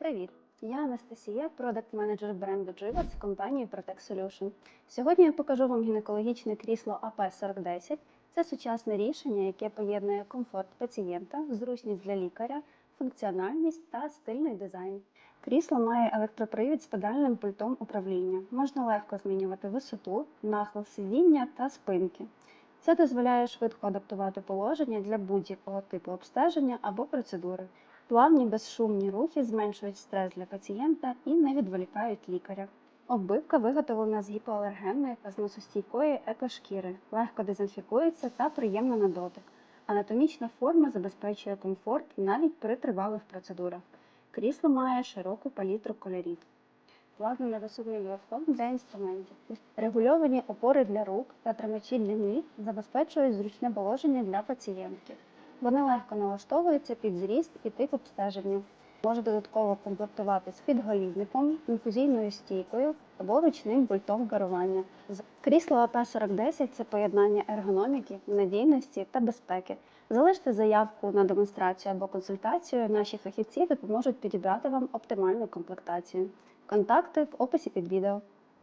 Привіт! Я Анастасія, продакт менеджер бренду Джива з компанії Protect Solution. Сьогодні я покажу вам гінекологічне крісло АП-4010. Це сучасне рішення, яке поєднує комфорт пацієнта, зручність для лікаря, функціональність та стильний дизайн. Крісло має електропривід з педальним пультом управління. Можна легко змінювати висоту, нахил сидіння та спинки. Це дозволяє швидко адаптувати положення для будь-якого типу обстеження або процедури. Плавні безшумні рухи зменшують стрес для пацієнта і не відволікають лікаря. Оббивка виготовлена з гіпоалергенної та зносостійкої екошкіри, легко дезінфікується та приємна на дотик. Анатомічна форма забезпечує комфорт навіть при тривалих процедурах. Крісло має широку палітру кольорів. Плавно невисокий мікрофон для інструментів. Регульовані опори для рук та тримачі для ніг забезпечують зручне положення для пацієнтки. Вони легко налаштовуються під зріст і тип обстеження. Може додатково комплектувати з підголівником, інфузійною стійкою або ручним пультом керування. Крісло АП-4010 – це поєднання ергономіки, надійності та безпеки. Залиште заявку на демонстрацію або консультацію. Наші фахівці допоможуть підібрати вам оптимальну комплектацію. Контакти в описі під відео.